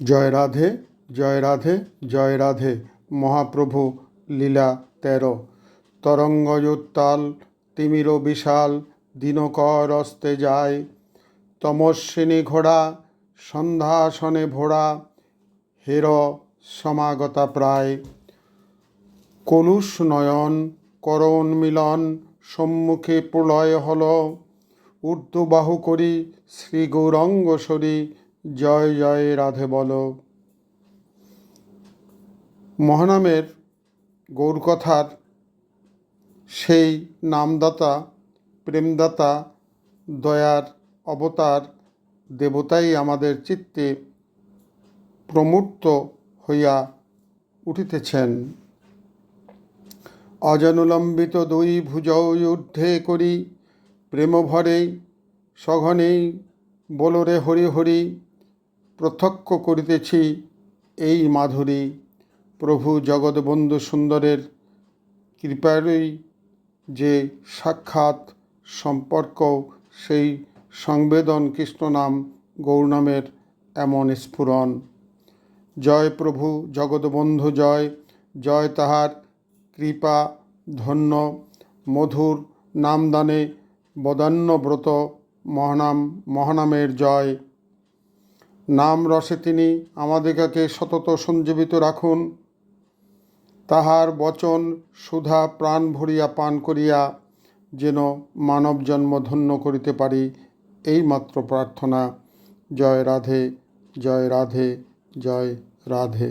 জয় রাধে জয় রাধে জয় রাধে, মহাপ্রভু লীলা তেরো। তরঙ্গযোত্তাল, তিমির বিশাল, দিনকর অস্তে যায়। তমস্বিনী ঘোড়া, সন্ধ্যাসনে ভোড়া, হের সমাগতা প্রায়। কলুষ নয়ন করণ মিলন সম্মুখে প্রলয় হল। ঊর্ধ্ববাহু করি শ্রী গৌরঙ্গ সরি জয় জয় রাধে বল। মহানামের গৌরকথার সেই নামদাতা, প্রেমদাতা, দয়ার অবতার দেবতাই আমাদের চিত্তে প্রমূর্ত হইয়া উঠিতেছেন। অজানুলম্বিত দুই ভুজৌ ঊর্ধ্বে করি প্রেমভরে সঘনেই বলরে হরি হরি প্রত্যক্ষ করিতেছি এই মাধুরী প্রভু জগৎবন্ধু সুন্দরের কৃপারই যে সাক্ষাৎ সম্পর্ক, সেই সংবেদন কৃষ্ণনাম গৌরনামের এমন স্ফুরণ। জয় প্রভু জগৎবন্ধু, জয় জয় তাহার কৃপা, ধন্য, মধুর নামদানে বদান্যব্রত মহানাম, মহানামের জয়। নাম রসে তিনি আমাদিগকে সতত সঞ্জীবিত রাখুন। তাহার বচন সুধা প্রাণ ভরিয়া পান করিয়া যেন মানব জন্ম ধন্য করিতে পারি, এই মাত্র প্রার্থনা। জয় রাধে জয় রাধে জয় রাধে।